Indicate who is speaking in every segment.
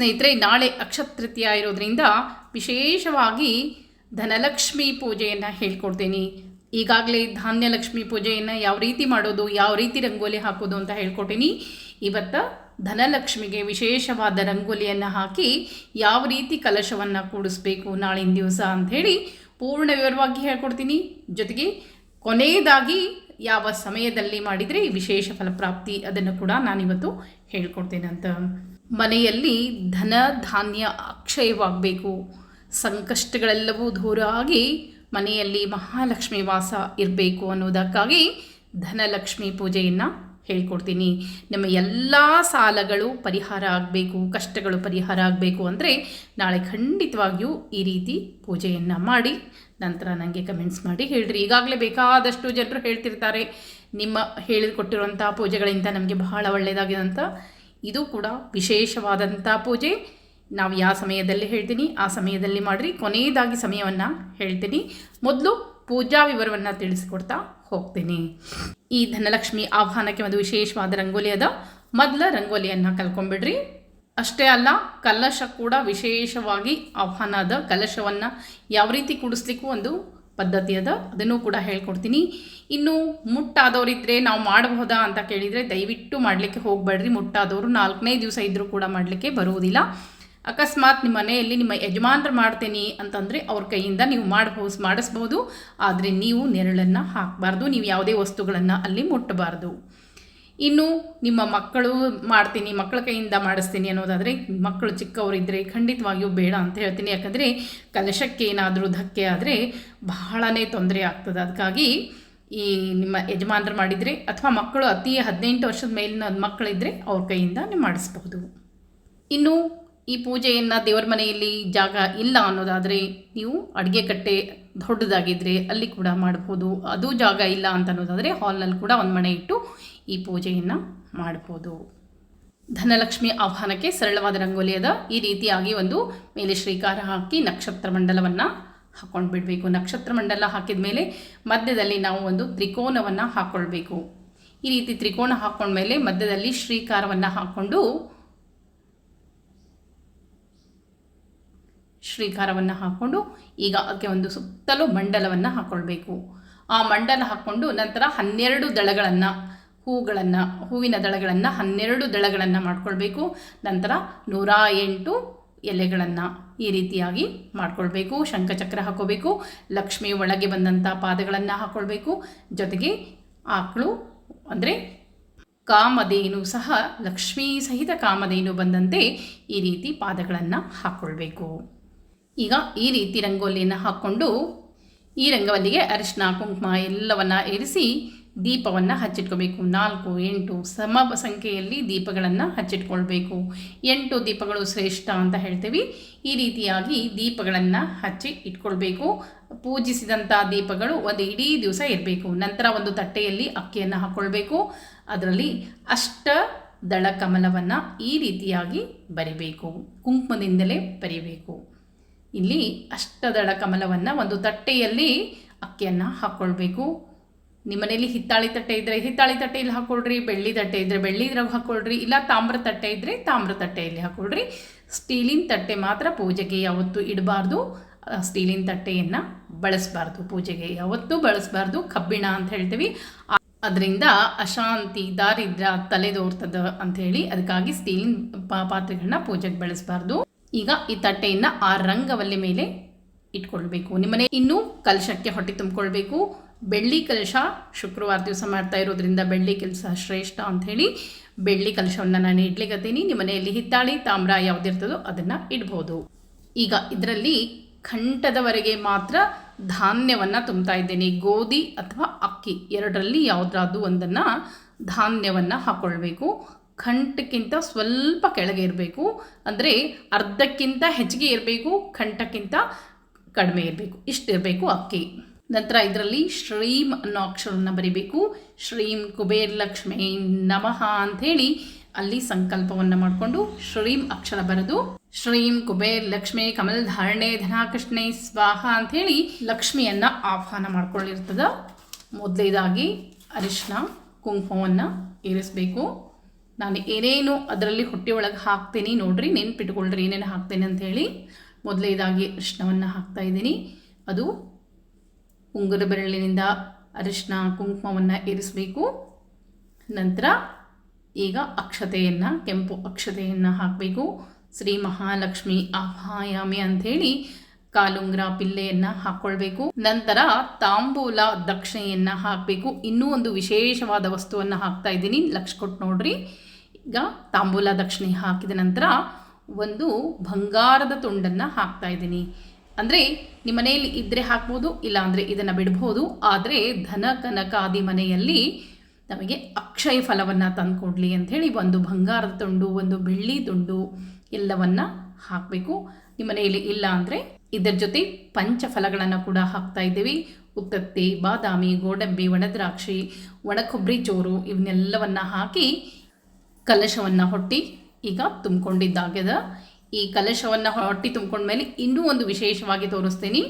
Speaker 1: ಸ್ನೇಹಿತರೆ, ನಾಳೆ ಅಕ್ಷತೃತೀಯ ಇರೋದ್ರಿಂದ ವಿಶೇಷವಾಗಿ ಧನಲಕ್ಷ್ಮಿ ಪೂಜೆಯನ್ನು ಹೇಳ್ಕೊಡ್ತೀನಿ. ಈಗಾಗಲೇ ಧಾನ್ಯಲಕ್ಷ್ಮಿ ಪೂಜೆಯನ್ನು ಯಾವ ರೀತಿ ಮಾಡೋದು, ಯಾವ ರೀತಿ ರಂಗೋಲಿ ಹಾಕೋದು ಅಂತ ಹೇಳ್ಕೊಟ್ಟಿನಿ ಇವತ್ತು ಧನಲಕ್ಷ್ಮಿಗೆ ವಿಶೇಷವಾದ ರಂಗೋಲಿಯನ್ನು ಹಾಕಿ ಯಾವ ರೀತಿ ಕಲಶವನ್ನು ಕೂಡಿಸ್ಬೇಕು ನಾಳಿನ ದಿವಸ ಅಂಥೇಳಿ ಪೂರ್ಣ ವಿವರವಾಗಿ ಹೇಳ್ಕೊಡ್ತೀನಿ. ಜೊತೆಗೆ ಕೊನೆಯದಾಗಿ ಯಾವ ಸಮಯದಲ್ಲಿ ಮಾಡಿದರೆ ವಿಶೇಷ ಫಲಪ್ರಾಪ್ತಿ ಅದನ್ನು ಕೂಡ ನಾನಿವತ್ತು ಹೇಳ್ಕೊಡ್ತೇನೆ ಅಂತ ಮನೆಯಲ್ಲಿ ಧನ ಧಾನ್ಯ ಅಕ್ಷಯವಾಗಬೇಕು. ಸಂಕಷ್ಟಗಳೆಲ್ಲವೂ ದೂರ ಆಗಿ ಮನೆಯಲ್ಲಿ ಮಹಾಲಕ್ಷ್ಮಿ ವಾಸ ಇರಬೇಕು ಅನ್ನೋದಕ್ಕಾಗಿ ಧನಲಕ್ಷ್ಮಿ ಪೂಜೆಯನ್ನು ಹೇಳ್ಕೊಡ್ತೀನಿ. ನಮ್ಮ ಎಲ್ಲ ಸಾಲಗಳು ಪರಿಹಾರ ಆಗಬೇಕು, ಕಷ್ಟಗಳು ಪರಿಹಾರ ಆಗಬೇಕು ಅಂದರೆ ನಾಳೆ ಖಂಡಿತವಾಗಿಯೂ ಈ ರೀತಿ ಪೂಜೆಯನ್ನು ಮಾಡಿ, ನಂತರ ನನಗೆ ಕಮೆಂಟ್ಸ್ ಮಾಡಿ ಹೇಳ್ರಿ. ಈಗಾಗಲೇ ಬೇಕಾದಷ್ಟು ಜನರು ಹೇಳ್ತಿರ್ತಾರೆ, ನಿಮ್ಮ ಹೇಳಿಕೊಟ್ಟಿರುವಂಥ ಪೂಜೆಗಳಿಂದ ನಮಗೆ ಬಹಳ ಒಳ್ಳೆಯದಾಗಿದೆ ಅಂತ. ಇದು ಕೂಡ ವಿಶೇಷವಾದಂಥ ಪೂಜೆ. ನಾವು ಯಾವ ಸಮಯದಲ್ಲಿ ಹೇಳ್ತೀನಿ, ಆ ಸಮಯದಲ್ಲಿ ಮಾಡಿರಿ. ಕೊನೆಯದಾಗಿ ಸಮಯವನ್ನು ಹೇಳ್ತೀನಿ. ಮೊದಲು ಪೂಜಾ ವಿವರವನ್ನು ತಿಳಿಸ್ಕೊಡ್ತಾ ಹೋಗ್ತೀನಿ. ಈ ಧನಲಕ್ಷ್ಮಿ ಆಹ್ವಾನಕ್ಕೆ ಒಂದು ವಿಶೇಷವಾದ ರಂಗೋಲಿ ಅದ. ಮೊದಲ ರಂಗೋಲಿಯನ್ನು ಕಲ್ಕೊಂಬಿಡ್ರಿ. ಅಷ್ಟೇ ಅಲ್ಲ, ಕಲಶ ಕೂಡ ವಿಶೇಷವಾಗಿ ಆಹ್ವಾನ ಅದ. ಕಲಶವನ್ನು ಯಾವ ರೀತಿ ಕೂಡಿಸ್ಲಿಕ್ಕೂ ಒಂದು ಪದ್ಧತಿ ಅದ, ಅದನ್ನು ಕೂಡ ಹೇಳ್ಕೊಡ್ತೀನಿ. ಇನ್ನು ಮುಟ್ಟಾದವರಿದ್ದರೆ ನಾವು ಮಾಡಬಹುದಾ ಅಂತ ಕೇಳಿದರೆ ದಯವಿಟ್ಟು ಮಾಡಲಿಕ್ಕೆ ಹೋಗಬೇಡ್ರಿ. ಮುಟ್ಟಾದವರು ನಾಲ್ಕನೇ ದಿವಸ ಇದ್ದರೂ ಕೂಡ ಮಾಡಲಿಕ್ಕೆ ಬರುವುದಿಲ್ಲ. ಅಕಸ್ಮಾತ್ ನಿಮ್ಮ ಮನೆಯಲ್ಲಿ ನಿಮ್ಮ ಯಜಮಾನ್ರು ಮಾಡ್ತೇನೆ ಅಂತಂದರೆ ಅವ್ರ ಕೈಯಿಂದ ನೀವು ಮಾಡಬಹುದು ಮಾಡಿಸ್ಬೋದು. ಆದರೆ ನೀವು ನೆರಳನ್ನು ಹಾಕಬಾರ್ದು. ನೀವು ಯಾವುದೇ ವಸ್ತುಗಳನ್ನು ಅಲ್ಲಿ ಮುಟ್ಟಬಾರ್ದು. ಇನ್ನು ನಿಮ್ಮ ಮಕ್ಕಳು ಮಾಡ್ತೀನಿ, ಮಕ್ಕಳ ಕೈಯಿಂದ ಮಾಡಿಸ್ತೀನಿ ಅನ್ನೋದಾದರೆ ಮಕ್ಕಳು ಚಿಕ್ಕವರಿದ್ದರೆ ಖಂಡಿತವಾಗಿಯೂ ಬೇಡ ಅಂತ ಹೇಳ್ತೀನಿ. ಯಾಕಂದರೆ ಕಲಶಕ್ಕೆ ಏನಾದರೂ ಧಕ್ಕೆ ಆದರೆ ಬಹಳನೇ ತೊಂದರೆ ಆಗ್ತದೆ. ಅದಕ್ಕಾಗಿ ಈ ನಿಮ್ಮ ಯಜಮಾನರು ಮಾಡಿದರೆ ಅಥವಾ ಮಕ್ಕಳು ಅತಿ ಹದಿನೆಂಟು ವರ್ಷದ ಮೇಲಿನ ಮಕ್ಕಳಿದ್ದರೆ ಅವ್ರ ಕೈಯಿಂದ ನೀವು ಮಾಡಿಸ್ಬಹುದು. ಇನ್ನು ಈ ಪೂಜೆಯನ್ನು ದೇವರ ಮನೆಯಲ್ಲಿ ಜಾಗ ಇಲ್ಲ ಅನ್ನೋದಾದರೆ ನೀವು ಅಡುಗೆ ಕಟ್ಟೆ ದೊಡ್ಡದಾಗಿದ್ದರೆ ಅಲ್ಲಿ ಕೂಡ ಮಾಡ್ಬೋದು. ಅದು ಜಾಗ ಇಲ್ಲ ಅಂತ ಅನ್ನೋದಾದರೆ ಹಾಲ್ನಲ್ಲಿ ಕೂಡ ಒಂದು ಮನೆ ಇಟ್ಟು ಈ ಪೂಜೆಯನ್ನು ಮಾಡ್ಬೋದು. ಧನಲಕ್ಷ್ಮಿ ಆಹ್ವಾನಕ್ಕೆ ಸರಳವಾದ ರಂಗೋಲಿಯದ ಈ ರೀತಿಯಾಗಿ ಒಂದು ಮೇಲೆ ಶ್ರೀಕಾರ ಹಾಕಿ ನಕ್ಷತ್ರ ಮಂಡಲವನ್ನು ಹಾಕ್ಕೊಂಡು ಬಿಡಬೇಕು ನಕ್ಷತ್ರ ಮಂಡಲ ಹಾಕಿದ ಮೇಲೆ ಮಧ್ಯದಲ್ಲಿ ನಾವು ಒಂದು ತ್ರಿಕೋನವನ್ನು ಹಾಕ್ಕೊಳ್ಬೇಕು ಈ ರೀತಿ ತ್ರಿಕೋನ ಹಾಕ್ಕೊಂಡ್ಮೇಲೆ ಮಧ್ಯದಲ್ಲಿ ಶ್ರೀಕಾರವನ್ನು ಹಾಕ್ಕೊಂಡು ಶ್ರೀಕಾರವನ್ನು ಹಾಕ್ಕೊಂಡು ಈಗ ಅದಕ್ಕೆ ಒಂದು ಸುತ್ತಲೂ ಮಂಡಲವನ್ನು ಹಾಕ್ಕೊಳ್ಬೇಕು ಆ ಮಂಡಲ ಹಾಕ್ಕೊಂಡು ನಂತರ ಹನ್ನೆರಡು ದಳಗಳನ್ನು ಹೂಗಳನ್ನು, ಹೂವಿನ ದಳಗಳನ್ನು ಹನ್ನೆರಡು ದಳಗಳನ್ನು ಮಾಡ್ಕೊಳ್ಬೇಕು. ನಂತರ ನೂರ ಎಂಟು ಎಲೆಗಳನ್ನು ಈ ರೀತಿಯಾಗಿ ಮಾಡ್ಕೊಳ್ಬೇಕು. ಶಂಖಚಕ್ರ ಹಾಕೋಬೇಕು. ಲಕ್ಷ್ಮಿ ಒಳಗೆ ಬಂದಂಥ ಪಾದಗಳನ್ನು ಹಾಕ್ಕೊಳ್ಬೇಕು ಜೊತೆಗೆ ಆಕಳು, ಅಂದರೆ ಕಾಮಧೇನು ಸಹ, ಲಕ್ಷ್ಮೀ ಸಹಿತ ಕಾಮಧೇನು ಬಂದಂತೆ ಈ ರೀತಿ ಪಾದಗಳನ್ನು ಹಾಕ್ಕೊಳ್ಬೇಕು ಈಗ ಈ ರೀತಿ ರಂಗೋಲಿಯನ್ನು ಹಾಕ್ಕೊಂಡು ಈ ರಂಗವಲ್ಲಿಗೆ ಅರಿಶಿನ ಕುಂಕುಮ ಎಲ್ಲವನ್ನು ಇರಿಸಿ ದೀಪವನ್ನು ಹಚ್ಚಿಟ್ಕೋಬೇಕು. ನಾಲ್ಕು, ಎಂಟು ಸಮ ಸಂಖ್ಯೆಯಲ್ಲಿ ದೀಪಗಳನ್ನು ಹಚ್ಚಿಟ್ಕೊಳ್ಬೇಕು. ಎಂಟು ದೀಪಗಳು ಶ್ರೇಷ್ಠ ಅಂತ ಹೇಳ್ತೀವಿ. ಈ ರೀತಿಯಾಗಿ ದೀಪಗಳನ್ನು ಹಚ್ಚಿ ಇಟ್ಕೊಳ್ಬೇಕು. ಪೂಜಿಸಿದಂಥ ದೀಪಗಳು ಒಂದು ಇಡೀ ದಿವಸ ಇರಬೇಕು. ನಂತರ ಒಂದು ತಟ್ಟೆಯಲ್ಲಿ ಅಕ್ಕಿಯನ್ನು ಹಾಕ್ಕೊಳ್ಬೇಕು ಅದರಲ್ಲಿ ಅಷ್ಟ ದಳ ಕಮಲವನ್ನು ಈ ರೀತಿಯಾಗಿ ಬರಿಬೇಕು. ಕುಂಕುಮದಿಂದಲೇ ಬರಿಬೇಕು. ಇಲ್ಲಿ ಅಷ್ಟದಳ ಕಮಲವನ್ನು ಒಂದು ತಟ್ಟೆಯಲ್ಲಿ ಅಕ್ಕಿಯನ್ನು ಹಾಕ್ಕೊಳ್ಬೇಕು ನಿಮ್ಮ ಮನೇಲಿ ಹಿತ್ತಾಳಿ ತಟ್ಟೆ ಇದ್ದರೆ ಹಿತ್ತಾಳಿ ತಟ್ಟೆಯಲ್ಲಿ ಹಾಕ್ಕೊಳ್ರಿ ಬೆಳ್ಳಿ ತಟ್ಟೆ ಇದ್ದರೆ ಬೆಳ್ಳಿ ಇದ್ರಾಗ ಹಾಕ್ಕೊಳ್ರಿ ಇಲ್ಲ ತಾಮ್ರ ತಟ್ಟೆ ಇದ್ದರೆ ತಾಮ್ರ ತಟ್ಟೆಯಲ್ಲಿ ಹಾಕ್ಕೊಳ್ರಿ ಸ್ಟೀಲಿನ ತಟ್ಟೆ ಮಾತ್ರ ಪೂಜೆಗೆ ಯಾವತ್ತೂ ಇಡಬಾರ್ದು. ಸ್ಟೀಲಿನ ತಟ್ಟೆಯನ್ನು ಬಳಸಬಾರ್ದು, ಪೂಜೆಗೆ ಯಾವತ್ತೂ ಬಳಸಬಾರ್ದು, ಕಬ್ಬಿಣ ಅಂತ ಹೇಳ್ತೀವಿ. ಅದರಿಂದ ಅಶಾಂತಿ ದಾರಿದ್ರ್ಯ ತಲೆದೋರ್ತದ ಅಂಥೇಳಿ ಅದಕ್ಕಾಗಿ ಸ್ಟೀಲಿನ ಪಾತ್ರೆಗಳನ್ನ ಪೂಜೆಗೆ ಬಳಸಬಾರ್ದು. ಈಗ ಈ ತಟ್ಟೆಯನ್ನು ಆ ರಂಗವಲ್ಲಿ ಮೇಲೆ ಇಟ್ಕೊಳ್ಬೇಕು. ನಿಮ್ಮನೆ ಇನ್ನೂ ಕಲಶಕ್ಕೆ ಹೊಟ್ಟೆ ತುಂಬಿಕೊಳ್ಬೇಕು. ಬೆಳ್ಳಿ ಕಲಶ ಶುಕ್ರವಾರ ದಿವಸ ಮಾಡ್ತಾ ಇರೋದ್ರಿಂದ ಬೆಳ್ಳಿ ಕೆಲಸ ಶ್ರೇಷ್ಠ ಅಂಥೇಳಿ ಬೆಳ್ಳಿ ಕಲಶವನ್ನು ನಾನು ಇಡ್ಲಿಕ್ಕತ್ತೀನಿ ನಿಮ್ಮ ಮನೆಯಲ್ಲಿ ಹಿತ್ತಾಳಿ, ತಾಮ್ರ ಯಾವುದಿರ್ತದೋ ಅದನ್ನು ಇಡ್ಬೋದು. ಈಗ ಇದರಲ್ಲಿ ಕಂಠದವರೆಗೆ ಮಾತ್ರ ಧಾನ್ಯವನ್ನು ತುಂಬ್ತಾ ಇದ್ದೇನೆ. ಗೋಧಿ ಅಥವಾ ಅಕ್ಕಿ ಎರಡರಲ್ಲಿ ಯಾವುದಾದ್ರೂ ಒಂದನ್ನು ಧಾನ್ಯವನ್ನು ಹಾಕ್ಕೊಳ್ಬೇಕು ಕಂಠಕ್ಕಿಂತ ಸ್ವಲ್ಪ ಕೆಳಗೆ ಇರಬೇಕು. ಅಂದರೆ ಅರ್ಧಕ್ಕಿಂತ ಹೆಚ್ಚಿಗೆ ಇರಬೇಕು ಕಂಠಕ್ಕಿಂತ ಕಡಿಮೆ ಇರಬೇಕು. ಇಷ್ಟು ಇರಬೇಕು ಅಕ್ಕಿ. ನಂತರ ಇದರಲ್ಲಿ ಶ್ರೀಮ್ ಅನ್ನೋ ಅಕ್ಷರವನ್ನು ಬರಿಬೇಕು. ಶ್ರೀಂ ಕುಬೇರ್ ಲಕ್ಷ್ಮೀ ನಮಃ ಅಂಥೇಳಿ ಅಲ್ಲಿ ಸಂಕಲ್ಪವನ್ನು ಮಾಡಿಕೊಂಡು ಶ್ರೀಂ ಅಕ್ಷರ ಬರೆದು, ಶ್ರೀಂ ಕುಬೇರ್ ಲಕ್ಷ್ಮಿ ಕಮಲ್ ಧಾರಣೆ ಧನಾಕೃಷ್ಣೆ ಸ್ವಾಹ ಅಂಥೇಳಿ ಲಕ್ಷ್ಮಿಯನ್ನು ಆಹ್ವಾನ ಮಾಡ್ಕೊಳ್ಳಿರ್ತದ. ಮೊದಲೇದಾಗಿ ಅರಿಶಿನ ಕುಂಕುಮವನ್ನು ಏರಿಸಬೇಕು. ನಾನು ಏನೇನು ಅದರಲ್ಲಿ ಹೊಟ್ಟೆ ಒಳಗೆ ಹಾಕ್ತೀನಿ ನೋಡ್ರಿ, ನೆನ್ಪಿಟ್ಕೊಳ್ರಿ ಏನೇನು ಹಾಕ್ತೇನೆ ಹೇಳಿ ಮೊದಲೇದಾಗಿ ಅರಿಶಿನವನ್ನು ಹಾಕ್ತಾ ಇದ್ದೀನಿ. ಅದು ಉಂಗುರ ಬೆರಳಿನಿಂದ ಅರಿಶಿನ ಕುಂಕುಮವನ್ನು ಇರಿಸಬೇಕು. ನಂತರ ಈಗ ಅಕ್ಷತೆಯನ್ನು, ಕೆಂಪು ಅಕ್ಷತೆಯನ್ನು ಹಾಕಬೇಕು. ಶ್ರೀ ಮಹಾಲಕ್ಷ್ಮಿ ಆಹಾಯಾಮಿ ಅಂಥೇಳಿ ಕಾಲುಂಗ್ರ ಪಿಲ್ಲೆಯನ್ನು ಹಾಕ್ಕೊಳ್ಬೇಕು ನಂತರ ತಾಂಬೂಲ ದಕ್ಷಿಣೆಯನ್ನು ಹಾಕಬೇಕು. ಇನ್ನೂ ಒಂದು ವಿಶೇಷವಾದ ವಸ್ತುವನ್ನು ಹಾಕ್ತಾ ಇದ್ದೀನಿ ಲಕ್ಷ ಕೊಟ್ಟು ನೋಡ್ರಿ. ಈಗ ತಾಂಬೂಲ ದಕ್ಷಿಣೆ ಹಾಕಿದ ನಂತರ ಒಂದು ಬಂಗಾರದ ತುಂಡನ್ನು ಹಾಕ್ತಾ ಇದ್ದೀನಿ. ಅಂದರೆ ನಿಮ್ಮ ಮನೆಯಲ್ಲಿ ಇದ್ದರೆ ಹಾಕ್ಬೋದು, ಇಲ್ಲಾಂದರೆ ಇದನ್ನು ಬಿಡ್ಬೋದು. ಆದರೆ ಧನ ಕನಕಾದಿ ಮನೆಯಲ್ಲಿ ನಮಗೆ ಅಕ್ಷಯ ಫಲವನ್ನು ತಂದುಕೊಡ್ಲಿ ಅಂಥೇಳಿ ಒಂದು ಬಂಗಾರದ ತುಂಡು, ಒಂದು ಬೆಳ್ಳಿ ತುಂಡು ಎಲ್ಲವನ್ನು ಹಾಕಬೇಕು. ನಿಮ್ಮ ಮನೆಯಲ್ಲಿ ಇಲ್ಲ ಅಂದರೆ ಇದರ ಜೊತೆ ಪಂಚಫಲಗಳನ್ನು ಕೂಡ ಹಾಕ್ತಾ ಇದ್ದೀವಿ. ಉತ್ತತ್ತಿ, ಬಾದಾಮಿ, ಗೋಡಂಬಿ ಒಣದ್ರಾಕ್ಷಿ ಒಣ ಕೊಬ್ಬರಿ ಚೋರು ಇವನ್ನೆಲ್ಲವನ್ನು ಹಾಕಿ ಕಲಶವನ್ನು ಹೊಟ್ಟಿ ಈಗ ತುಂಬಿಕೊಂಡಿದ್ದಾಗ್ಯದ. ಈ ಕಲಶವನ್ನು ಹೊಟ್ಟಿ ತುಂಬ್ಕೊಂಡ್ಮೇಲೆ ಇನ್ನೂ ಒಂದು ವಿಶೇಷವಾಗಿ ತೋರಿಸ್ತೀನಿ.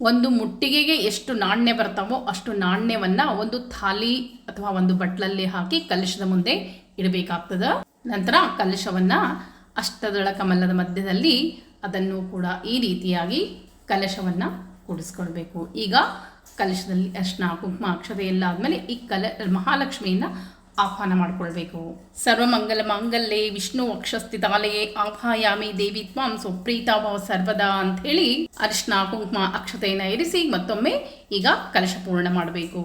Speaker 1: ಒಂದು ಮುಟ್ಟಿಗೆಗೆ ಎಷ್ಟು ನಾಣ್ಯ ಬರ್ತಾವೋ ಅಷ್ಟು ನಾಣ್ಯವನ್ನು ಒಂದು ಥಾಲಿ ಅಥವಾ ಒಂದು ಬಟ್ಲಲ್ಲಿ ಹಾಕಿ ಕಲಶದ ಮುಂದೆ ಇಡಬೇಕಾಗ್ತದೆ. ನಂತರ ಕಲಶವನ್ನು ಅಷ್ಟದಳ ಕಮಲದ ಮಧ್ಯದಲ್ಲಿ ಅದನ್ನು ಕೂಡ ಈ ರೀತಿಯಾಗಿ ಕಲಶವನ್ನು ಕೂಡಿಸ್ಕೊಳ್ಬೇಕು. ಈಗ ಕಲಶದಲ್ಲಿ ಅರ್ಶನ, ಕುಂಕುಮ ಅಕ್ಷತೆ ಎಲ್ಲ ಆದಮೇಲೆ ಈ ಕಲ ಮಹಾಲಕ್ಷ್ಮಿಯನ್ನು ಆಹ್ವಾನ ಮಾಡಿಕೊಳ್ಬೇಕು. ಸರ್ವಮಂಗಲ ಮಾಂಗಲ್ಯೆ ವಿಷ್ಣು ಅಕ್ಷಸ್ಥಿತಾಲಯೇ ಆಭಾಯಾಮಿ ದೇವಿ ತ್ವಾಂ ಸುಪ್ರೀತಾಭಾವ ಸರ್ವದಾ ಅಂತ ಹೇಳಿ ಅರಿಶಿನ ಕುಂಕುಮ ಅಕ್ಷತೆಯನ್ನು ಇರಿಸಿ ಮತ್ತೊಮ್ಮೆ ಈಗ ಕಲಶ ಪೂರ್ಣ ಮಾಡಬೇಕು.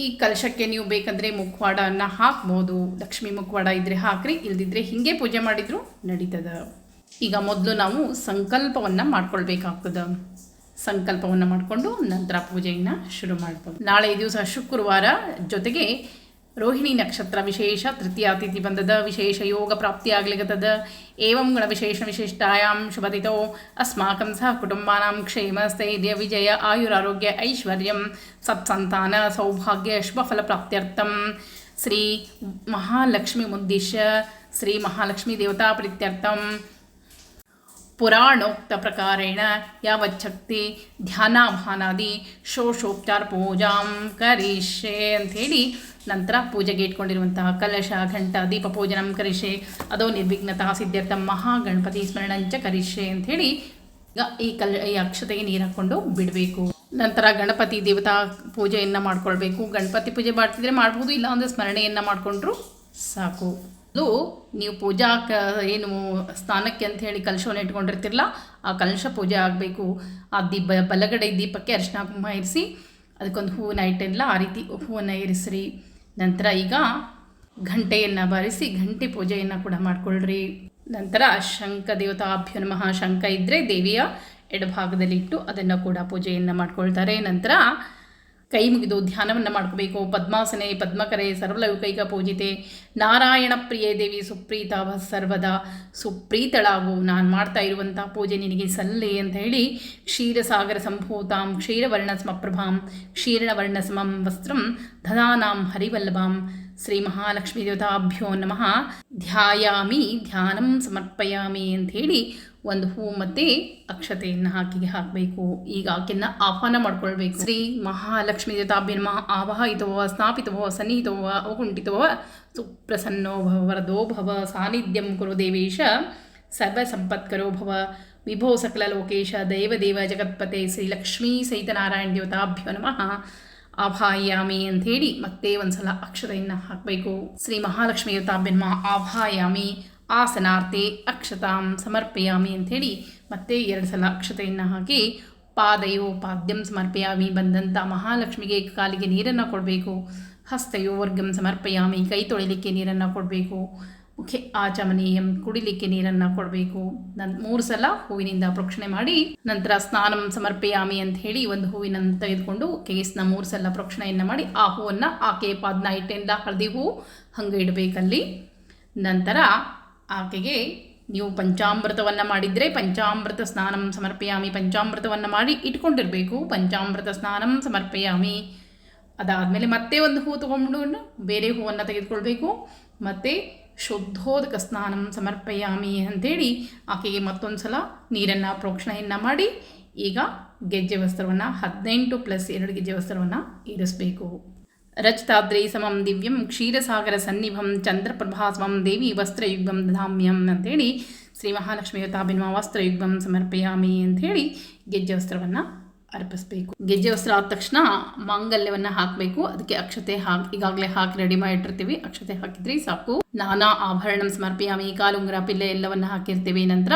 Speaker 1: ಈ ಕಲಶಕ್ಕೆ ನೀವು ಬೇಕಂದರೆ ಮುಖವಾಡವನ್ನು ಹಾಕ್ಬೋದು. ಲಕ್ಷ್ಮೀ ಮುಖವಾಡ ಇದ್ರೆ ಹಾಕ್ರಿ, ಇಲ್ದಿದ್ರೆ ಹಿಂಗೆ ಪೂಜೆ ಮಾಡಿದ್ರು ನಡೀತದ. ಈಗ ಮೊದಲು ನಾವು ಸಂಕಲ್ಪವನ್ನು ಮಾಡ್ಕೊಳ್ಬೇಕಾಗ್ತದೆ. ಸಂಕಲ್ಪವನ್ನು ಮಾಡಿಕೊಂಡು ನಂತರ ಪೂಜೆಯನ್ನು ಶುರು ಮಾಡ್ಬೋದು. ನಾಳೆ ದಿವಸ ಶುಕ್ರವಾರ ಜೊತೆಗೆ ರೋಹಿಣಿ ನಕ್ಷತ್ರ ವಿಶೇಷ ತೃತೀಯ ತಿಥಿ ಬಂದದ ವಿಶೇಷ ಯೋಗ ಪ್ರಾಪ್ತಿಯಾಗ್ಲಿಗತದ ಏವಂ ಗುಣವಿಶೇಷ ವಿಶಿಷ್ಟಾಯಾಂ ಶುಭದಿತೋ ಅಸ್ಮಾಕಂ ಸಹ ಕುಟುಂಬಾನಾಂ ಕ್ಷೇಮ ಸ್ಥೈರ್ಯ ವಿಜಯ ಆಯುರಾರೋಗ್ಯ ಐಶ್ವರ್ಯಂ ಸತ್ಸಂತಾನ ಸೌಭಾಗ್ಯ ಶುಭಫಲ ಪ್ರಾಪ್ತ್ಯರ್ಥಂ ಶ್ರೀ ಮಹಾಲಕ್ಷ್ಮಿ ಮುದ್ದಿಶ್ಯ ಶ್ರೀ ಮಹಾಲಕ್ಷ್ಮಿ ದೇವತಾ ಪ್ರೀತ್ಯರ್ಥಂ ಪುರಾಣೋಕ್ತ ಪ್ರಕಾರೇಣ ಯಾವಚ್ಛಕ್ತಿ ಧ್ಯಾನಾಭಾನಾದಿ ಶೋಷೋಪಚಾರ ಪೂಜಾಂ ಕರಿಷ್ಯೆ ಅಂಥೇಳಿ ನಂತರ ಪೂಜೆಗೆ ಇಟ್ಕೊಂಡಿರುವಂತಹ ಕಲಶ, ಘಂಟ ದೀಪ ಪೂಜನಂ ಕರಿಷೆ ಅದೋ ನಿರ್ವಿಘ್ನತಾ ಸಿದ್ಧಾರ್ಥ ಮಹಾಗಣಪತಿ ಸ್ಮರಣಂಚ ಕರಿಷೆ ಅಂಥೇಳಿ ಈ ಕಲ್ ಈ ಅಕ್ಷತೆಗೆ ನೀರು ಹಾಕ್ಕೊಂಡು ಬಿಡಬೇಕು. ನಂತರ ಗಣಪತಿ ದೇವತಾ ಪೂಜೆಯನ್ನು ಮಾಡ್ಕೊಳ್ಬೇಕು. ಗಣಪತಿ ಪೂಜೆ ಮಾಡ್ತಿದ್ರೆ ಮಾಡ್ಬೋದು ಇಲ್ಲ ಅಂದರೆ ಸ್ಮರಣೆಯನ್ನು ಮಾಡಿಕೊಂಡ್ರು ಸಾಕು. ನೀವು ಪೂಜಾ ಕ ಏನು ಸ್ನಾನಕ್ಕೆ ಅಂತ ಹೇಳಿ ಕಲಶವನ್ನು ಇಟ್ಕೊಂಡಿರ್ತಿರಲ್ಲ ಆ ಕಲಶ ಪೂಜೆ ಆಗಬೇಕು. ಆ ದೀಪ, ಬಲಗಡೆ ದೀಪಕ್ಕೆ ಅರಿಶಿನ ಕುಂಕುಮ ಇರಿಸಿ, ಅದಕ್ಕೊಂದು ಹೂವಿನ ಇಟ್ಟಿರಲ್ಲ ಆ ರೀತಿ ಹೂವನ್ನು ಇರಿಸ್ರಿ. ನಂತರ ಈಗ ಘಂಟೆಯನ್ನು ಬಾರಿಸಿ ಘಂಟೆ ಪೂಜೆಯನ್ನು ಕೂಡ ಮಾಡಿಕೊಳ್ಳ್ರಿ ನಂತರ ಶಂಖ ದೇವತಾಭ್ಯ ನಮಃ. ಶಂಖ ಇದ್ದರೆ ದೇವಿಯ ಎಡಭಾಗದಲ್ಲಿಟ್ಟು ಅದನ್ನು ಕೂಡ ಪೂಜೆಯನ್ನು ಮಾಡ್ಕೊಳ್ತಾರೆ. ನಂತರ ಕೈ ಮುಗಿದು ಧ್ಯಾನವನ್ನು ಮಾಡ್ಕೋಬೇಕು. ಪದ್ಮಾಸನೆ, ಪದ್ಮಕರೆ, ಸರ್ವಲೌಕೈಕ ಪೂಜಿತೆ. ನಾರಾಯಣ ಪ್ರಿಯೇ ದೇವಿ ಸುಪ್ರೀತ ಸರ್ವದ. ಸುಪ್ರೀತಳಾಗು, ನಾನು ಮಾಡ್ತಾ ಇರುವಂಥ ಪೂಜೆ ನಿನಗೆ ಸಲ್ಲೆ ಅಂತ ಹೇಳಿ ಕ್ಷೀರಸಾಗರ ಸಂಭೂತಾಂ ಕ್ಷೀರವರ್ಣ ಸಮಪ್ರಭಾಂ ಕ್ಷೀರವರ್ಣ ಸಮಂ ವಸ್ತ್ರಂ ದದಾನಾಂ ಹರಿವಲ್ಲಭಾಂ. ಶ್ರೀ ಮಹಾಲಕ್ಷ್ಮೀ ದೇವತಾಭ್ಯೋ ನಮಃ. ಧ್ಯಾಯಾಮಿ, ಧ್ಯಾನಂ ಸಮರ್ಪಯಾಮಿ ಅಂಥೇಳಿ ಒಂದು ಹೂ ಮತ್ತೆ ಅಕ್ಷತೆಯನ್ನು ಹಾಕಿಗೆ ಹಾಕಬೇಕು. ಈಗ ಆಕೆಯನ್ನ ಆಹ್ವಾನ ಮಾಡ್ಕೊಳ್ಬೇಕು. ಶ್ರೀ ಮಹಾಲಕ್ಷ್ಮೀ ದೇವತಾಭ್ಯ ನಮಃ. ಆವಾಹಿತವ ಸನ್ನಿಹಿತವೋ ಸನ್ನಿಹಿತವ ಸುಪ್ರಸನ್ನೋ ಭವ ವರದೋ ಭವ ಸಾನ್ನಿಧ್ಯಂ ಕುರು ದೇವೇಶ ಸರ್ವಸಂಪತ್ಕರೋ ಭವ ವಿಭೋ ಸಕಲ ಲೋಕೇಶ ದೈವದೇವ ಜಗತ್ಪತೆ ಶ್ರೀ ಲಕ್ಷ್ಮೀ ಸಹಿತನಾರಾಯಣ ದೇವತಾಭ್ಯೋ ನಮಃ ಆಭಾಯಾಮಿ ಅಂಥೇಳಿ ಮತ್ತೆ ಒಂದ್ಸಲ ಅಕ್ಷತೆಯನ್ನು ಹಾಕಬೇಕು ಶ್ರೀ ಮಹಾಲಕ್ಷ್ಮಿ ದೇವತಾಭ್ಯನ್ಮ ಆಭಾಯಾಮಿ ಆಸನಾರ್ಥೆ ಅಕ್ಷತಾಂ ಸಮರ್ಪಯಾಮಿ ಅಂಥೇಳಿ ಮತ್ತೆ ಎರಡು ಸಲ ಅಕ್ಷತೆಯನ್ನು ಹಾಕಿ ಪಾದಯೋ ಪಾದ್ಯಂ ಸಮರ್ಪಯಾಮಿ ಬಂದಂಥ ಮಹಾಲಕ್ಷ್ಮಿಗೆ ಕಾಲಿಗೆ ನೀರನ್ನು ಕೊಡಬೇಕು ಹಸ್ತಯೋ ವರ್ಗಂ ಸಮರ್ಪಯಾಮಿ, ಕೈ ತೊಳಿಲಿಕ್ಕೆ ನೀರನ್ನು ಕೊಡಬೇಕು. ಮುಖ್ಯ ಆಚಮನೀಯಂ ಕುಡಿಲಿಕ್ಕೆ ನೀರನ್ನು ಕೊಡಬೇಕು. ನನ್, ಮೂರು ಸಲ ಹೂವಿನಿಂದ ಪ್ರೋಕ್ಷಣೆ ಮಾಡಿ, ನಂತರ ಸ್ನಾನಂ ಸಮರ್ಪಯಾಮಿ ಅಂತ ಹೇಳಿ ಒಂದು ಹೂವಿನನ್ನು ತೆಗೆದುಕೊಂಡು ಕೇಸ್ನ ಮೂರು ಸಲ ಪ್ರೋಕ್ಷಣೆಯನ್ನು ಮಾಡಿ, ಆ ಹೂವನ್ನು ಆಕೆ ಪಾದನ ಇಟ್ಟೆಲ್ಲ ಹಳದಿ ಹೂವು ಹಂಗೆ ಇಡಬೇಕಲ್ಲಿ. ನಂತರ ಆಕೆಗೆ ನೀವು ಪಂಚಾಮೃತವನ್ನು ಮಾಡಿದರೆ ಪಂಚಾಮೃತ ಸ್ನಾನಂ ಸಮರ್ಪಯಾಮಿ, ಪಂಚಾಮೃತವನ್ನು ಮಾಡಿ ಇಟ್ಕೊಂಡಿರಬೇಕು. ಪಂಚಾಮೃತ ಸ್ನಾನಂ ಸಮರ್ಪಯಾಮಿ. ಅದಾದಮೇಲೆ ಮತ್ತೆ ಒಂದು ಹೂ ತೊಗೊಂಡು ಬೇರೆ ಹೂವನ್ನು ತೆಗೆದುಕೊಳ್ಬೇಕು. ಮತ್ತು ಶುದ್ಧೋದಕ ಸ್ನಾನಂ ಸಮರ್ಪಯಾಮಿ ಅಂಥೇಳಿ ಆಕೆಗೆ ಮತ್ತೊಂದು ಸಲ ನೀರನ್ನು ಪ್ರೋಕ್ಷಣೆಯನ್ನು ಮಾಡಿ ಈಗ ಗೆಜ್ಜೆ ವಸ್ತ್ರವನ್ನು ಹದಿನೆಂಟು ಪ್ಲಸ್ ಎರಡು ಗೆಜ್ಜೆ ವಸ್ತ್ರವನ್ನು ಇರಿಸಬೇಕು. ರಚಿತಾದ್ರಿ ಸಮಂ ದಿವ್ಯಂ ಕ್ಷೀರಸಾಗರ ಸನ್ನಿಭಂ ಚಂದ್ರಪ್ರಭಾಸ್ವಂ ದೇವಿ ವಸ್ತ್ರಯುಗ್ಮಂ ದಧಾಮ್ಯಂ ಅಂತೇಳಿ ಶ್ರೀ ಮಹಾಲಕ್ಷ್ಮಿ ವಸ್ತ್ರಯುಗ್ಮಂ ಸಮರ್ಪಯಾಮಿ ಅಂಥೇಳಿ ಗೆಜ್ಜೆ ವಸ್ತ್ರವನ್ನು ಅರ್ಪಿಸಬೇಕು. ಗೆಜ್ಜೆ ವಸ್ತ್ರ ಆದ ತಕ್ಷಣ ಮಾಂಗಲ್ಯವನ್ನು ಹಾಕಬೇಕು. ಅದಕ್ಕೆ ಅಕ್ಷತೆ ಹಾಕಿ, ಈಗಾಗಲೇ ಹಾಕಿ ರೆಡಿ ಮಾಡಿಟ್ಟಿರ್ತೀವಿ. ಅಕ್ಷತೆ ಹಾಕಿದ್ರೆ ಸಾಕು. ನಾನಾ ಆಭರಣ ಕಾಲು ಉಂಗುರ ಪಿಲ್ಲೆ ಎಲ್ಲವನ್ನ ಹಾಕಿರ್ತೀವಿ. ನಂತರ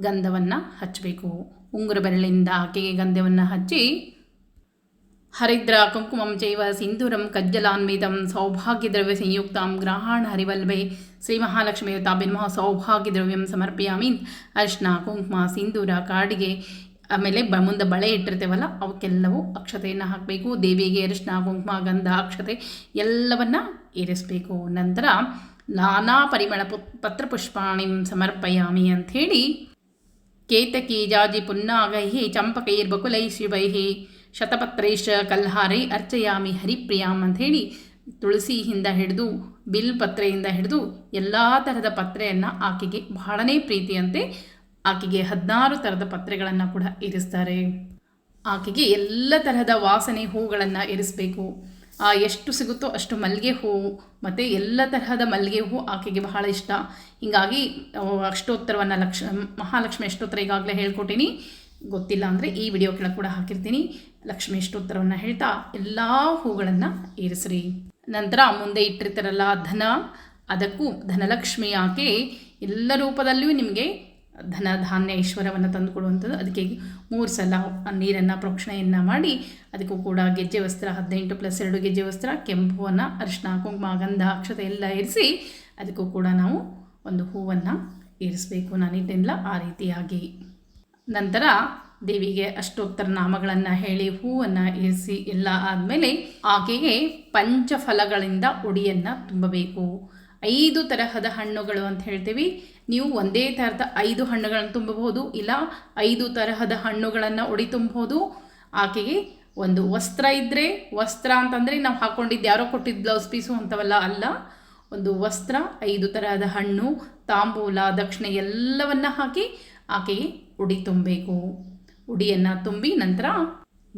Speaker 1: ಗಂಧವನ್ನು ಹಚ್ಚಬೇಕು ಉಂಗುರ ಬೆರಳಿಂದ ಆಕೆಗೆ ಗಂಧವನ್ನು ಹಚ್ಚಿ, ಹರಿದ್ರ ಕುಂಕುಮಂ ಜೈವ ಸಿಂಧೂರಂ ಕಜ್ಜಲಾನ್ವಿತಂ ಸೌಭಾಗ್ಯದ್ರವ್ಯ ಸಂಯುಕ್ತಾಂ ಗ್ರಹಾಣ ಹರಿವಲ್ವೆ. ಶ್ರೀ ಮಹಾಲಕ್ಷ್ಮಿ ತಾಬಿನ್ಮಹ ಸೌಭಾಗ್ಯದ್ರವ್ಯಂ ಸಮರ್ಪಯಾಮಿ. ಅರ್ಶನ, ಕುಂಕುಮ, ಸಿಂಧೂರ, ಕಾಡಿಗೆ ಆಮೇಲೆ ಬ ಮುಂದೆ ಬಳೆ ಇಟ್ಟಿರ್ತೇವಲ್ಲ, ಅವಕ್ಕೆಲ್ಲವೂ ಅಕ್ಷತೆಯನ್ನು ಹಾಕಬೇಕು. ದೇವಿಗೆ ಅರಿಶಿನ, ಕುಂಕುಮ, ಗಂಧ, ಅಕ್ಷತೆ ಎಲ್ಲವನ್ನ ಏರಿಸಬೇಕು ನಂತರ ನಾನಾ ಪರಿಮಳ ಪು ಪತ್ರಪುಷ್ಪಾಣಿ ಸಮರ್ಪಯಾಮಿ ಅಂಥೇಳಿ, ಕೇತಕಿ ಜಾಜಿ ಪುನ್ನಾಗೈ ಚಂಪಕೈರ್ಬಕುಲೈ ಶಿವೈ ಶತಪತ್ರೈಶ ಕಲ್ಹಾರೈ ಅರ್ಚಯಾಮಿ ಹರಿಪ್ರಿಯಾಮ್ ಅಂಥೇಳಿ ತುಳಸಿಯಿಂದ ಹಿಡಿದು, ಬಿಲ್ ಪತ್ರೆಯಿಂದ ಹಿಡಿದು ಎಲ್ಲ ಥರದ ಪತ್ರೆಯನ್ನು ಆಕೆಗೆ ಬಹಳನೇ ಪ್ರೀತಿಯಂತೆ ಆಕೆಗೆ ಹದಿನಾರು ಥರದ ಪತ್ರೆಗಳನ್ನು ಕೂಡ ಇರಿಸ್ತಾರೆ. ಆಕೆಗೆ ಎಲ್ಲ ತರಹದ ವಾಸನೆ ಹೂಗಳನ್ನು ಇರಿಸಬೇಕು. ಎಷ್ಟು ಸಿಗುತ್ತೋ ಅಷ್ಟು ಮಲ್ಲಿಗೆ ಹೂವು ಮತ್ತು ಎಲ್ಲ ತರಹದ ಮಲ್ಲಿಗೆ ಹೂವು ಆಕೆಗೆ ಬಹಳ ಇಷ್ಟ. ಹೀಗಾಗಿ ಅಷ್ಟೋತ್ತರವನ್ನು ಲಕ್ಷ, ಮಹಾಲಕ್ಷ್ಮಿ ಅಷ್ಟೋತ್ತರ ಈಗಾಗಲೇ ಹೇಳ್ಕೊಟ್ಟಿನಿ. ಗೊತ್ತಿಲ್ಲ ಅಂದರೆ ಈ ವಿಡಿಯೋ ಕೆಳಗೆ ಕೂಡ ಹಾಕಿರ್ತೀನಿ. ಲಕ್ಷ್ಮಿ ಅಷ್ಟೋತ್ತರವನ್ನು ಹೇಳ್ತಾ ಎಲ್ಲ ಹೂಗಳನ್ನು ಇರಿಸ್ರಿ. ನಂತರ ಮುಂದೆ ಇಟ್ಟಿರ್ತಾರಲ್ಲ ಧನ. ಅದಕ್ಕೂ ಧನಲಕ್ಷ್ಮಿ ಆಕೆ ಎಲ್ಲ ರೂಪದಲ್ಲಿಯೂ ನಿಮಗೆ ಧನ ಧಾನ್ಯ ಐಶ್ವರ್ಯವನ್ನು ತಂದುಕೊಡುವಂಥದ್ದು. ಅದಕ್ಕೆ ಮೂರು ಸಲ ನೀರನ್ನು, ಪ್ರೋಕ್ಷಣೆಯನ್ನು ಮಾಡಿ, ಅದಕ್ಕೂ ಕೂಡ ಗೆಜ್ಜೆ ವಸ್ತ್ರ ಹದಿನೆಂಟು ಪ್ಲಸ್ ಎರಡು ಗೆಜ್ಜೆ ವಸ್ತ್ರ, ಕೆಂಪುವನ್ನು ಅರಿಶಿನ ಕುಂಕುಮ, ಗಂಧ, ಅಕ್ಷತೆ ಎಲ್ಲ ಇರಿಸಿ, ಅದಕ್ಕೂ ಕೂಡ ನಾವು ಒಂದು ಹೂವನ್ನು ಇರಿಸಬೇಕು. ನಾನಿಟ್ಟಿಲ್ಲ ಆ ರೀತಿಯಾಗಿ. ನಂತರ ದೇವಿಗೆ ಅಷ್ಟೋತ್ತರ ನಾಮಗಳನ್ನು ಹೇಳಿ ಹೂವನ್ನು ಇರಿಸಿ ಎಲ್ಲ ಆದಮೇಲೆ ಆಕೆಗೆ ಪಂಚಫಲಗಳಿಂದ ಉಡಿಯನ್ನು ತುಂಬಬೇಕು. ಐದು ತರಹದ ಹಣ್ಣುಗಳು ಅಂತ ಹೇಳ್ತೀವಿ. ನೀವು ಒಂದೇ ಥರದ ಐದು ಹಣ್ಣುಗಳನ್ನು ತುಂಬಬಹುದು, ಇಲ್ಲ ಐದು ತರಹದ ಹಣ್ಣುಗಳನ್ನು ಉಡಿ ತುಂಬಬಹುದು. ಆಕೆಗೆ ಒಂದು ವಸ್ತ್ರ ಇದ್ದರೆ ವಸ್ತ್ರ ಅಂತಂದರೆ ನಾವು ಹಾಕ್ಕೊಂಡಿದ್ದು ಯಾರೋ ಕೊಟ್ಟಿದ್ದು ಬ್ಲೌಸ್ ಪೀಸು ಅಂತವಲ್ಲ, ಅಲ್ಲ. ಒಂದು ವಸ್ತ್ರ, ಐದು ತರಹದ ಹಣ್ಣು, ತಾಂಬೂಲ, ದಕ್ಷಿಣೆ ಎಲ್ಲವನ್ನ ಹಾಕಿ ಆಕೆಗೆ ಉಡಿ ತುಂಬಬೇಕು. ಉಡಿಯನ್ನು ತುಂಬಿ ನಂತರ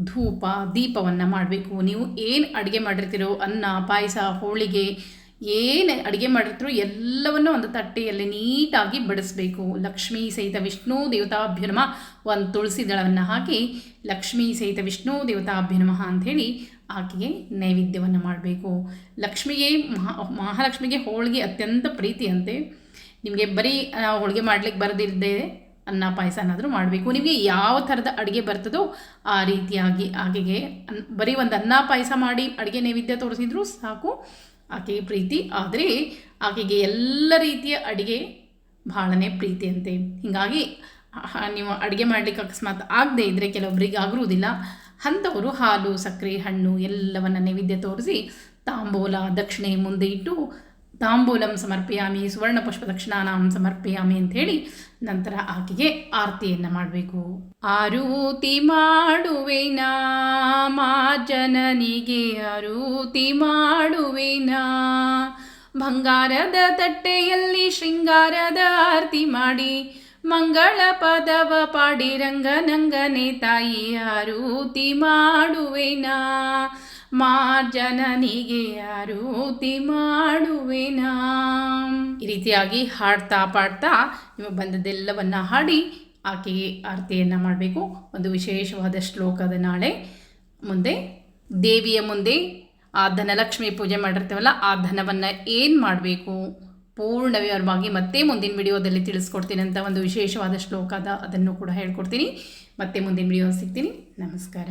Speaker 1: ಧೂಪ, ದೀಪವನ್ನು ಮಾಡಬೇಕು. ನೀವು ಏನು ಅಡುಗೆ ಮಾಡಿರ್ತೀರೋ, ಅನ್ನ, ಪಾಯಸ, ಹೋಳಿಗೆ ಏನು ಅಡುಗೆ ಮಾಡಿದ್ರು ಎಲ್ಲವನ್ನು ಒಂದು ತಟ್ಟೆಯಲ್ಲಿ ನೀಟಾಗಿ ಬಡಿಸಬೇಕು. ಲಕ್ಷ್ಮೀ ಸಹಿತ ವಿಷ್ಣು ದೇವತಾಭ್ಯುನಮ ಒಂದು ತುಳಸಿ ದಳವನ್ನು ಹಾಕಿ ಲಕ್ಷ್ಮೀ ಸಹಿತ ವಿಷ್ಣು ದೇವತಾಭ್ಯುನಮಃ ಅಂಥೇಳಿ ಆಕೆಗೆ ನೈವೇದ್ಯವನ್ನು ಮಾಡಬೇಕು. ಲಕ್ಷ್ಮಿಗೆ ಮಹಾ, ಮಹಾಲಕ್ಷ್ಮಿಗೆ ಹೋಳಿಗೆ ಅತ್ಯಂತ ಪ್ರೀತಿಯಂತೆ. ನಿಮಗೆ ಬರೀ ಹೋಳಿಗೆ ಮಾಡ್ಲಿಕ್ಕೆ ಬರದಿಲ್ಲದೆ ಅನ್ನ ಪಾಯಸ ಅನ್ನಾದರೂ ಮಾಡಬೇಕು. ನಿಮಗೆ ಯಾವ ಥರದ ಅಡುಗೆ ಬರ್ತದೋ ಆ ರೀತಿಯಾಗಿ ಅನ್, ಬರೀ ಒಂದು ಅನ್ನ ಪಾಯಸ ಮಾಡಿ ಅಡುಗೆ ನೈವೇದ್ಯ ತೋರಿಸಿದ್ರು ಸಾಕು. ಆಕೆಗೆ ಪ್ರೀತಿ, ಆದರೆ ಆಕೆಗೆ ಎಲ್ಲ ರೀತಿಯ ಅಡುಗೆ ಭಾಳನೇ ಪ್ರೀತಿ ಅಂತೆ. ಹೀಗಾಗಿ ನೀವು ಅಡುಗೆ ಮಾಡಲಿಕ್ಕೆ ಅಕಸ್ಮಾತ್ ಆಗದೇ ಇದ್ದರೆ ಕೆಲವೊಬ್ಬರಿಗೆ ಆಗಿರುವುದಿಲ್ಲ ಅಂಥವರು ಹಾಲು, ಸಕ್ಕರೆ, ಹಣ್ಣು ಎಲ್ಲವನ್ನು ನೈವೇದ್ಯ ತೋರಿಸಿ ತಾಂಬೂಲ, ದಕ್ಷಿಣೆ ಮುಂದೆ ಇಟ್ಟು ತಾಂಬೂಲಂ ಸಮರ್ಪಯಾಮಿ ಸುವರ್ಣ ಪುಷ್ಪ ಸಮರ್ಪಿಯಾಮಿ ಅಂತೇಳಿ ಹೇಳಿ ನಂತರ ಆಕೆಗೆ ಆರತಿಯನ್ನು ಮಾಡಬೇಕು. ಆರೂತಿ ಮಾಡುವೆನಾ ಮಾ ಜನನಿಗೆ ಆರೂತಿ ಮಾಡುವೆನಾ ಬಂಗಾರದ ತಟ್ಟೆಯಲ್ಲಿ ಶೃಂಗಾರದ ಆರತಿ ಮಾಡಿ, ಮಂಗಳ ಪದವ ಪಾಡಿ, ರಂಗನಂಗನೆ ತಾಯಿ ಆರೂತಿ ಮಾಡುವೆನಾ ಮಾರ್ಜನನಿಗೆ ಆರೂತಿ ಮಾಡುವಿನ. ಈ ರೀತಿಯಾಗಿ ಹಾಡ್ತಾ ಪಾಡ್ತಾ ನಿಮಗೆ ಬಂದದ್ದೆಲ್ಲವನ್ನು ಹಾಡಿ ಆಕೆಗೆ ಆರತಿಯನ್ನು ಮಾಡಬೇಕು. ಒಂದು ವಿಶೇಷವಾದ ಶ್ಲೋಕದ ನಾಳೆ. ಮುಂದೆ ದೇವಿಯ ಮುಂದೆ ಆ ಧನಲಕ್ಷ್ಮಿ ಪೂಜೆ ಮಾಡಿರ್ತೇವಲ್ಲ, ಆ ಧನವನ್ನು ಏನು ಮಾಡಬೇಕು? ಪೂರ್ಣ ವಿವರವಾಗಿ ಮತ್ತೆ ಮುಂದಿನ ವಿಡಿಯೋದಲ್ಲಿ ತಿಳಿಸ್ಕೊಡ್ತೀನಿ ಅಂತ ಒಂದು ವಿಶೇಷವಾದ ಶ್ಲೋಕ ಅದ ಅದನ್ನು ಕೂಡ ಹೇಳ್ಕೊಡ್ತೀನಿ. ಮತ್ತೆ ಮುಂದಿನ ವಿಡಿಯೋ ಸಿಗ್ತೀನಿ. ನಮಸ್ಕಾರ.